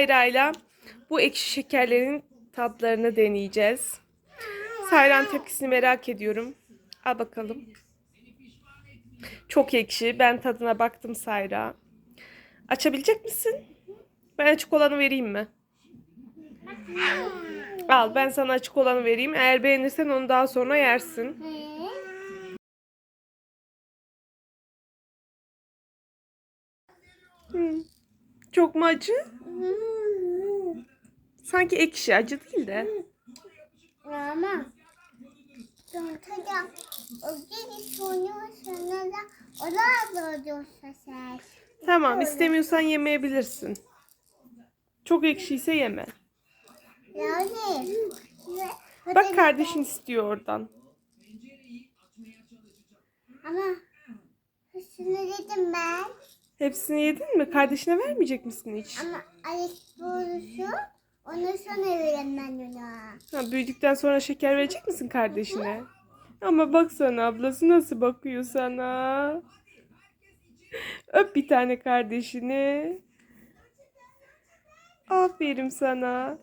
Sayra'yla bu ekşi şekerlerin tatlarını deneyeceğiz. Sayra'nın tepkisini merak ediyorum. Al bakalım. Çok ekşi. Ben tadına baktım Sayra. Açabilecek misin? Ben açık olanı vereyim mi? Al ben sana açık olanı vereyim. Eğer beğenirsen onu daha sonra yersin. Hı. Çok mu acı? Sanki ekşi acı değil de. Ama da o da sen. Tamam istemiyorsan yemeyebilirsin. Çok ekşiyse yeme. Yani. Bak kardeşin istiyor oradan. Ama hırsını dedim ben. Hepsini yedin mi? Kardeşine vermeyecek misin hiç? Ama Alex doğrusu onu sonra veririm ben ona. Ha, büyüdükten sonra şeker verecek misin kardeşine? Ama baksana ablası nasıl bakıyor sana. Öp bir tane kardeşini. Aferin sana.